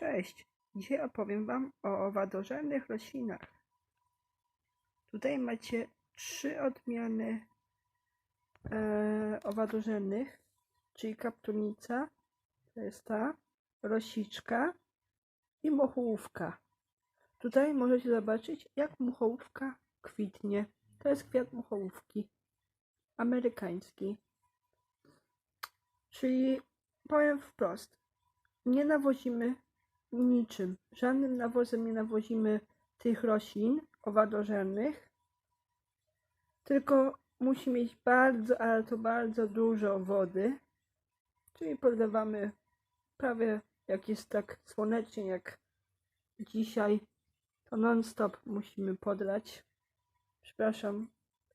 Cześć! Dzisiaj opowiem Wam o owadożernych roślinach. Tutaj macie trzy odmiany e, czyli kapturnica, to jest ta, rosiczka i mochołówka. Tutaj możecie zobaczyć, jak mochołówka kwitnie. To jest kwiat mochołówki, amerykański. Czyli powiem wprost, nie nawozimy niczym. Żadnym nawozem nie nawozimy tych roślin owadożernych, tylko musi mieć bardzo, ale to bardzo dużo wody. Czyli podlewamy prawie jak jest tak słonecznie jak dzisiaj, to non-stop musimy podlać. Przepraszam,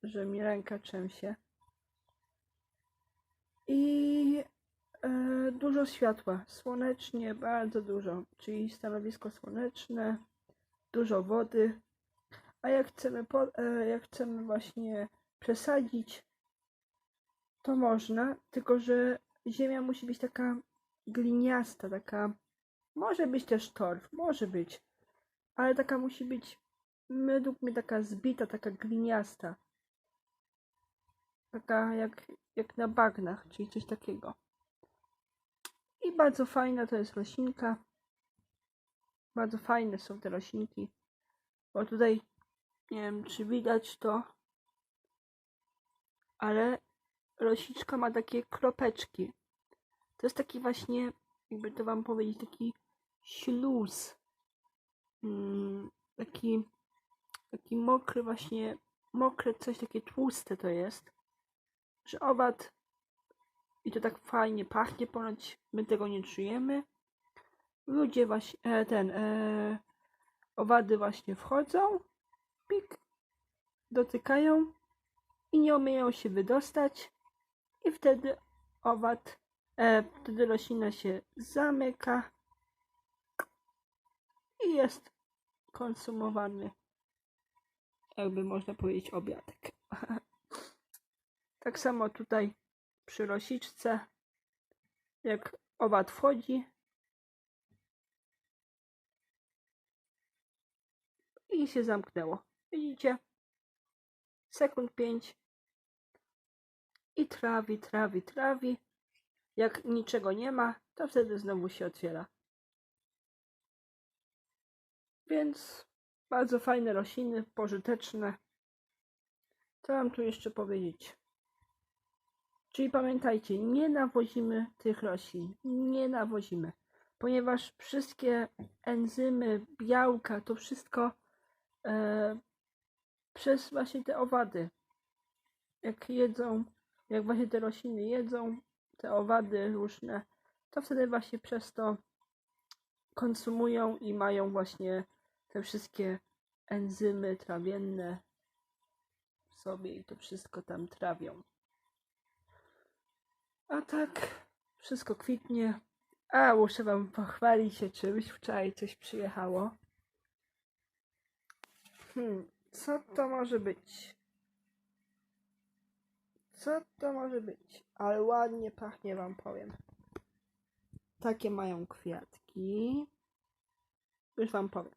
że mi ręka trzęsie. I dużo światła, słonecznie, bardzo dużo, czyli stanowisko słoneczne, dużo wody. A jak chcemy, po, e, jak chcemy właśnie przesadzić, to można, tylko że ziemia musi być taka gliniasta, taka, może być też torf, może być, ale taka musi być, według mnie taka zbita, taka gliniasta. Taka jak, jak na bagnach, czyli coś takiego. I bardzo fajna to jest roślinka. Bardzo fajne są te roślinki. Bo tutaj nie wiem czy widać to, ale rosiczka ma takie kropeczki. To jest taki właśnie, jakby to wam powiedzieć, taki śluz. Mm, taki, taki mokry właśnie, mokre coś takie tłuste to jest. Że owad i to tak fajnie pachnie, ponoć my tego nie czujemy. Ludzie właśnie, e, ten, e, owady właśnie wchodzą, pik, dotykają i nie umieją się wydostać i wtedy owad, e, wtedy roślina się zamyka i jest konsumowany, jakby można powiedzieć, obiadek. tak samo tutaj przy rosiczce, jak owad wchodzi i się zamknęło. Widzicie? Sekund 5 i trawi, trawi, trawi. Jak niczego nie ma, to wtedy znowu się otwiera. Więc bardzo fajne rośliny, pożyteczne. Co mam tu jeszcze powiedzieć? Czyli pamiętajcie, nie nawozimy tych roślin, nie nawozimy, ponieważ wszystkie enzymy, białka, to wszystko e, przez właśnie te owady, jak jedzą, jak właśnie te rośliny jedzą, te owady różne, to wtedy właśnie przez to konsumują i mają właśnie te wszystkie enzymy trawienne w sobie i to wszystko tam trawią. A tak, wszystko kwitnie. A, muszę wam pochwalić się czymś. Wczoraj coś przyjechało. Hmm, co to może być? Co to może być? Ale ładnie pachnie, wam powiem. Takie mają kwiatki. Już wam powiem.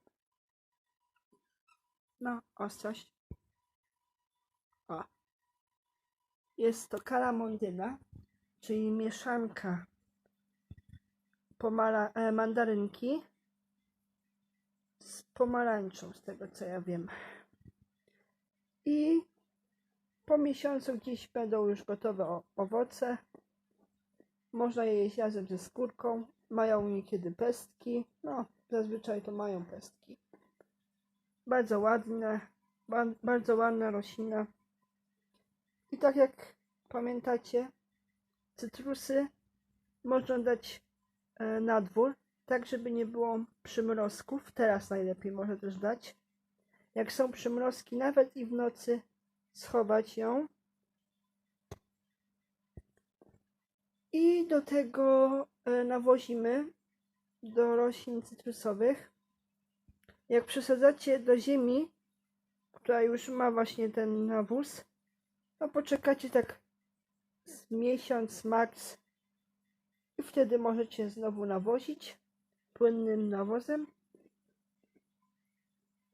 No, ostrość. O. Jest to kalamondyna czyli mieszanka pomara e, mandarynki z pomarańczą, z tego co ja wiem. I po miesiącu gdzieś będą już gotowe owoce. Można je jeść razem ze skórką. Mają niekiedy pestki. No, zazwyczaj to mają pestki. Bardzo ładne, bardzo ładna roślina. I tak jak pamiętacie, cytrusy można dać e, na dwór, tak żeby nie było przymrozków. Teraz najlepiej można też dać. Jak są przymrozki, nawet i w nocy schować ją. I do tego e, nawozimy do roślin cytrusowych. Jak przesadzacie do ziemi, która już ma właśnie ten nawóz, to poczekacie tak miesiąc max i wtedy możecie znowu nawozić. płynnym nawozem.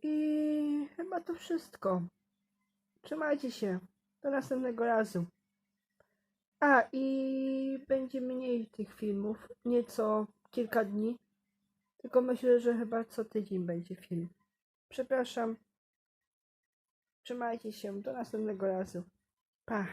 I chyba to wszystko. Trzymajcie się. Do następnego razu. A i będzie mniej tych filmów. Nieco kilka dni. Tylko myślę, że chyba co tydzień będzie film. Przepraszam. Trzymajcie się. Do następnego razu. Pa.